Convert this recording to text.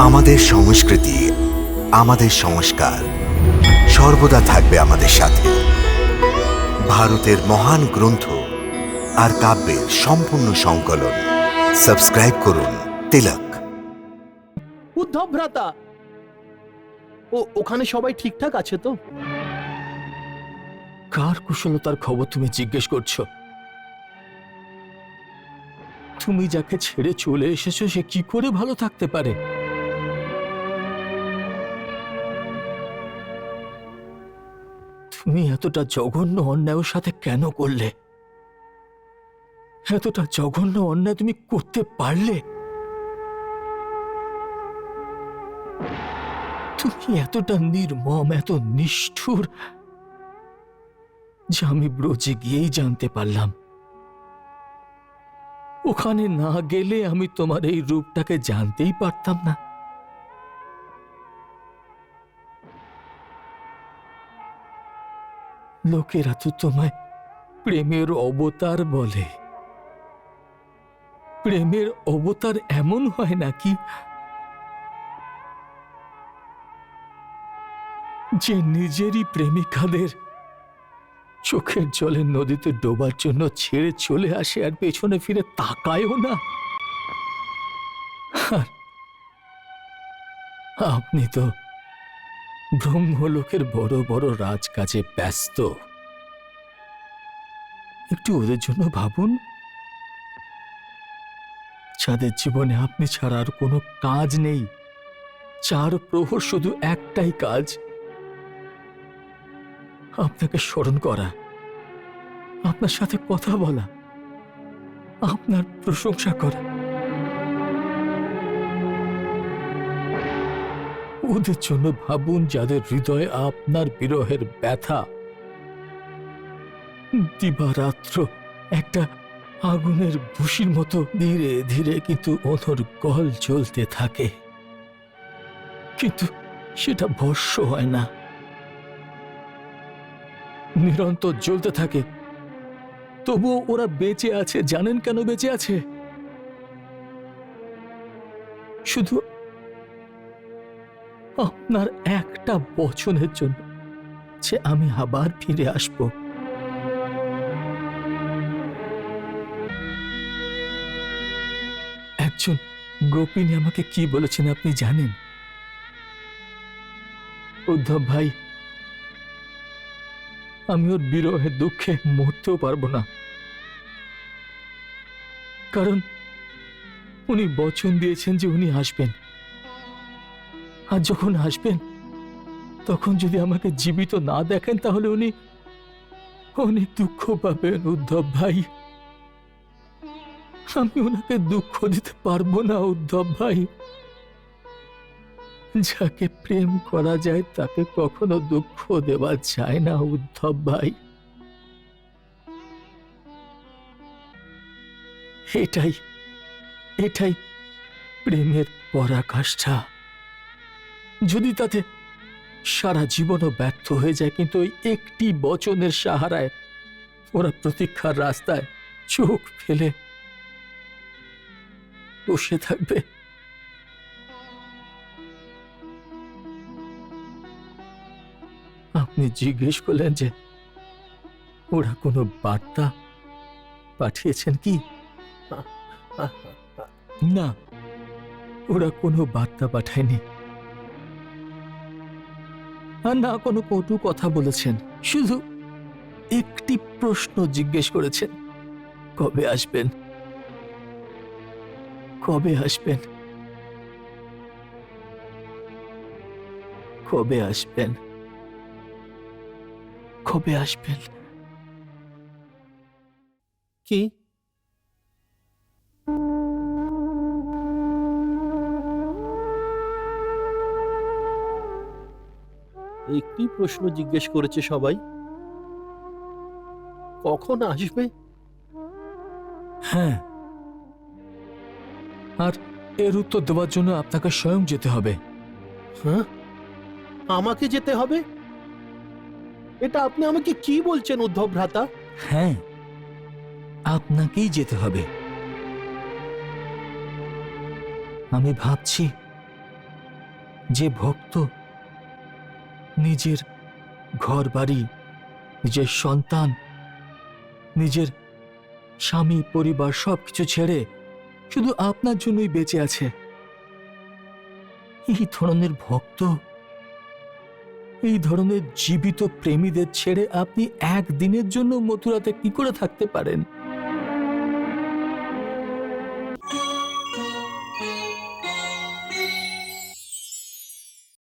আমাদের সংস্কৃতি আমাদের সংস্কার সর্বদা থাকবে আমাদের সাথে। ভারতের মহান গ্রন্থ আর কাব্যের সম্পূর্ণ সংকলন। সাবস্ক্রাইব করুন তিলক। উদ্ধব ভ্রাতা ও ওখানে সবাই ঠিকঠাক আছে তো? কার কুশলতার খবর তুমি জিজ্ঞেস করছ? তুমি যাকে ছেড়ে চলে এসেছ সে কি করে ভালো থাকতে পারে? তুমি এতটা জঘন্য অন্যায়ের সাথে কেন করলে? এতটা জঘন্য অন্যায় তুমি করতে পারলে? তুমি এতটা নির্মম, এত নিষ্ঠুর যে আমি ব্রজে গিয়েই জানতে পারলাম। ওখানে না গেলে আমি তোমার এই রূপটাকে জানতেই পারতাম না। লোকেরা তো তোমায় প্রেমের অবতার বলে। প্রেমের অবতার এমন হয় নাকি? যে নিজেরই প্রেমিকাদের চোখের জলে নদীতে ডোবার জন্য ছেড়ে চলে আসে আর পেছনে ফিরে তাকায়ও না। আপনি তো ব্রহ্মলোকের বড় বড় রাজকাজে ব্যস্ত। একটু ওদের জন্য ভাবুন। যাদের জীবনে আপনি ছাড়া আর কোনো কাজ নেই চার প্রহর শুধু একটাই কাজ, আপনাকে স্মরণ করা, আপনার সাথে কথা বলা, আপনার প্রশংসা করা। ওদের জন্য ভাবুন যাদের হৃদয়ে আপনার বিরহের ব্যথা। দিবারাত্র একটা আগুনের ভুসির মতো ধীরে ধীরে কিন্তু অনর গল জ্বলতে থাকে। কিন্তু সেটা ভস্য হয় না। নিরন্তর জ্বলতে থাকে। তবুও ওরা বেঁচে আছে, জানেন কেন বেঁচে আছে? শুধু আপনার একটা বচনের জন্য যে আমি আবার ফিরে আসব। একজন গোপিনী আমাকে কি বলেছেন আপনি জানেন? উদ্ধব ভাই, আমি ওর বিরহে দুঃখে মরতেও পারব না। কারণ উনি বচন দিয়েছেন যে উনি আসবেন। আর যখন আসবেন, তখন যদি আমাকে জীবিত না দেখেন, তাহলে উনি অনেক দুঃখ পাবেন, উদ্ধব ভাই। আমি ওনাকে দুঃখ দিতে পারব না, উদ্ধব ভাই। যাকে প্রেম করা যায়, তাকে কখনো দুঃখ দেওয়া যায় না, উদ্ধব ভাই। এটাই এটাই প্রেমের পরাকাষ্ঠা। যদি তাতে সারা জীবনও ব্যর্থ হয়ে যায়, কিন্তু ওই একটি বচনের সাহারায় ওরা প্রতীক্ষার রাস্তায় চোখ ফেলে বসে থাকবে। আপনি জিজ্ঞেস করলেন যে ওরা কোনো বার্তা পাঠিয়েছেন কি? না, ওরা কোনো বার্তা পাঠায়নি। না কোনো কটু কথা বলেছেন, শুধু একটি প্রশ্ন জিজ্ঞেস করেছেন, কবে আসবেন? কবে আসবেন? কবে আসবেন? কবে আসবেন? কি? একটি প্রশ্ন জিজ্ঞেস করেছে সবাই? কখন আসবে? হ্যাঁ। আর এর উত্তর দেওয়ার জন্য আপনাকে স্বয়ং যেতে হবে। হ্যাঁ? আমাকে যেতে হবে? এটা আপনি আমাকে কি বলছেন উদ্ধব ভ্রাতা? হ্যাঁ আপনাকেই যেতে হবে। আমি ভাবছি যে ভক্ত নিজের ঘর বাড়ি নিজের সন্তান, নিজের স্বামী, পরিবার সবকিছু ছেড়ে শুধু আপনার জন্যই বেঁচে আছে। এই ধরনের ভক্ত, এই ধরনের জীবিত প্রেমীদের ছেড়ে আপনি একদিনের জন্য মথুরাতে কি করে থাকতে পারেন?